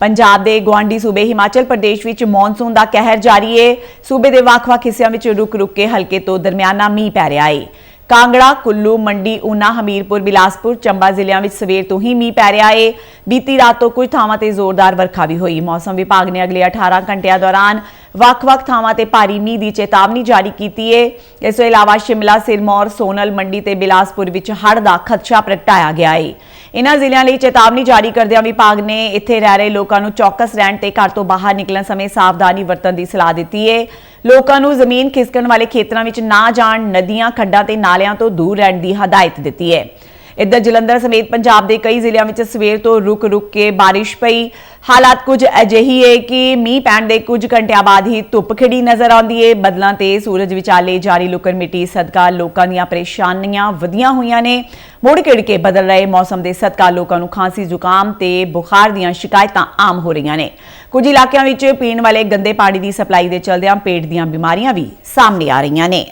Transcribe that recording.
ਪੰਜਾਬ ਦੇ ਗਵਾਂਡੀ ਸੂਬੇ ਹਿਮਾਚਲ ਪ੍ਰਦੇਸ਼ ਵਿੱਚ ਮੌਨਸੂਨ ਦਾ ਕਹਿਰ ਜਾਰੀ ਏ। ਸੂਬੇ ਦੇ ਵੱਖ-ਵੱਖ ਹਿੱਸਿਆਂ ਵਿੱਚ ਰੁਕ-ਰੁਕ ਕੇ ਹਲਕੇ ਤੋਂ ਦਰਮਿਆਨਾ ਮੀਂਹ ਪੈ ਰਿਹਾ ਏ। ਕਾਂਗੜਾ, ਕੁੱਲੂ, ਮੰਡੀ, ਊਨਾ, ਹਮੀਰਪੁਰ, ਬਿਲਾਸਪੁਰ, ਚੰਬਾ ਜ਼ਿਲ੍ਹਿਆਂ ਵਿੱਚ ਸਵੇਰ ਤੋਂ ਹੀ ਮੀਂਹ ਪੈ ਰਿਹਾ ਏ। ਬੀਤੀ ਰਾਤ ਤੋਂ ਕੁਝ ਥਾਵਾਂ ਤੇ ਜ਼ੋਰਦਾਰ ਵਰਖਾ ਵੀ ਹੋਈ। ਮੌਸਮ ਵਿਭਾਗ ਨੇ ਅਗਲੇ 18 ਘੰਟਿਆਂ ਦੌਰਾਨ ਵੱਖ-ਵੱਖ ਥਾਵਾਂ ਤੇ ਭਾਰੀ ਮੀਂਹ ਦੀ ਚੇਤਾਵਨੀ ਜਾਰੀ ਕੀਤੀ ਏ। ਇਸ ਤੋਂ ਇਲਾਵਾ ਸ਼ਿਮਲਾ, ਸਿਰਮੌਰ, ਸੋਨਲ, ਮੰਡੀ ਤੇ ਬਿਲਾਸਪੁਰ ਵਿੱਚ ਹੜ੍ਹ ਦਾ ਖਦਸ਼ਾ ਪ੍ਰਗਟਾਇਆ ਗਿਆ ਏ। ਇਹਨਾਂ ਜ਼ਿਲ੍ਹਿਆਂ ਲਈ ਚੇਤਾਵਨੀ ਜਾਰੀ ਕਰਦਿਆਂ ਵਿਭਾਗ ਨੇ ਇੱਥੇ ਰਹਿ ਰਹੇ ਲੋਕਾਂ ਨੂੰ ਚੌਕਸ ਰਹਿਣ ਤੇ ਘਰ ਤੋਂ ਬਾਹਰ ਨਿਕਲਣ ਸਮੇਂ ਸਾਵਧਾਨੀ ਵਰਤਣ ਦੀ ਸਲਾਹ ਦਿੱਤੀ ਹੈ ਲੋਕਾਂ ਨੂੰ ਜ਼ਮੀਨ ਖਿਸਕਣ ਵਾਲੇ ਖੇਤਰਾਂ ਵਿੱਚ ਨਾ ਜਾਣ, ਨਦੀਆਂ, ਖੱਡਾਂ ਤੇ ਨਾਲਿਆਂ ਤੋਂ ਦੂਰ ਰਹਿਣ ਦੀ ਹਦਾਇਤ ਦਿੱਤੀ ਹੈ ਇੱਧਰ ਜਲੰਧਰ ਸਮੇਤ ਪੰਜਾਬ ਦੇ ਕਈ ਜ਼ਿਲ੍ਹਿਆਂ ਵਿੱਚ ਸਵੇਰ ਤੋਂ ਰੁਕ-ਰੁਕ ਕੇ ਬਾਰਿਸ਼ ਪਈ। ਹਾਲਾਤ ਕੁਝ ਅਜਿਹੀ ਹੈ ਕਿ ਮੀਂਹ ਪੈਣ ਦੇ ਕੁਝ ਘੰਟਿਆਂ ਬਾਅਦ ਹੀ ਧੁੱਪ ਖਿੜੀ ਨਜ਼ਰ ਆਉਂਦੀ ਹੈ ਬਦਲਾਂ ਤੇ ਸੂਰਜ ਵਿਚਾਲੇ ਜਾਰੀ ਲੁਕਣ ਮਿੱਟੀ ਸਦਕਾ ਲੋਕਾਂ ਦੀਆਂ ਪਰੇਸ਼ਾਨੀਆਂ ਵਧੀਆਂ ਹੋਈਆਂ ਨੇ। ਮੁੜ ਕਿੜ ਕੇ ਬਦਲ ਰਹੇ ਮੌਸਮ ਦੇ ਸਦਕਾ ਲੋਕਾਂ ਨੂੰ ਖਾਂਸੀ ਜ਼ੁਕਾਮ ਤੇ ਬੁਖਾਰ ਦੀਆਂ ਸ਼ਿਕਾਇਤਾਂ ਆਮ ਹੋ ਰਹੀਆਂ ਨੇ। ਕੁਝ ਇਲਾਕਿਆਂ ਵਿੱਚ ਪੀਣ ਵਾਲੇ ਗੰਦੇ ਪਾਣੀ ਦੀ ਸਪਲਾਈ ਦੇ ਚਲਦਿਆਂ ਪੇਟ ਦੀਆਂ ਬਿਮਾਰੀਆਂ ਵੀ ਸਾਹਮਣੇ ਆ ਰਹੀਆਂ ਨੇ।